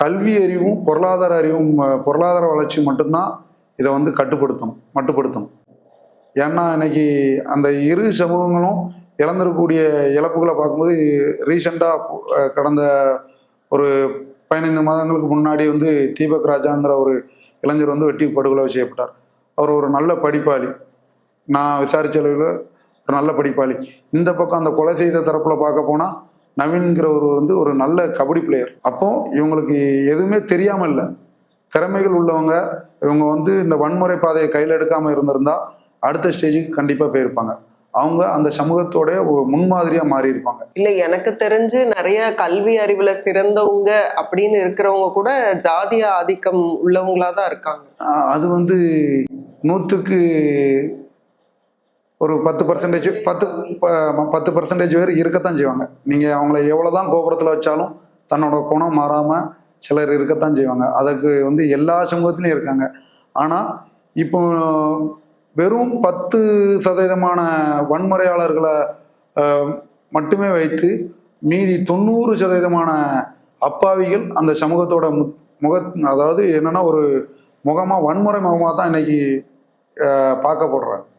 கல்வி அறிவும் பொருளாதார அறிவும் பொருளாதார வளர்ச்சி மட்டும்தான் இதை வந்து கட்டுப்படுத்தணும் மட்டுப்படுத்தணும் ஏன்னா இன்னைக்கு அந்த இரு சமூகங்களும் இழந்திருக்கக்கூடிய இழப்புகளை பார்க்கும்போது ரீசெண்டாக கடந்த ஒரு பதினைந்து மாதங்களுக்கு முன்னாடி வந்து தீபக் ராஜாங்கிற ஒரு இளைஞர் வந்து வெட்டி படுகொலை செய்யப்பட்டார். அவர் ஒரு நல்ல படிப்பாளி. நான் விசாரிச்ச அளவில் ஒரு நல்ல படிப்பாளி. இந்த பக்கம் அந்த கொலை செய்த தரப்பில் பார்க்க போனால் நவீன்கிற ஒரு வந்து ஒரு நல்ல கபடி பிளேயர் அப்போ இவங்களுக்கு எதுவுமே தெரியாமல் இல்லை. திறமைகள் உள்ளவங்க இவங்க வந்து இந்த வன்முறை பாதையை கையில் எடுக்காமல் இருந்திருந்தா அடுத்த ஸ்டேஜுக்கு கண்டிப்பாக போயிருப்பாங்க. அவங்க அந்த சமூகத்தோட ஒரு முன்மாதிரியாக மாறி இருப்பாங்க இல்ல எனக்கு தெரிஞ்சு நிறைய கல்வி அறிவுல சிறந்தவங்க அப்படின்னு இருக்கிறவங்க கூட ஜாதிய ஆதிக்கம் உள்ளவங்களா தான் இருக்காங்க. அது வந்து நூற்றுக்கு ஒரு பத்து பர்சன்டேஜ் பத்து ப- பத்து பர்சன்டேஜ் பேர் இருக்கத்தான் செய்வாங்க. நீங்கள் அவங்கள எவ்வளோதான் கோபுரத்தில் வச்சாலும் தன்னோட குணம் மாறாமல் சிலர் இருக்கத்தான் செய்வாங்க. அதுக்கு வந்து எல்லா சமூகத்திலையும் இருக்காங்க. ஆனால் இப்போ வெறும் பத்து சதவீதமான வன்முறையாளர்களை மட்டுமே வைத்து மீதி தொண்ணூறு சதவீதமான அப்பாவிகள் அந்த சமூகத்தோட மு முக அதாவது என்னென்னா ஒரு முகமாக வன்முறை முகமாக தான் இன்னைக்கு பார்க்கப்படுறேன் பார்க்கப்படுறாங்க.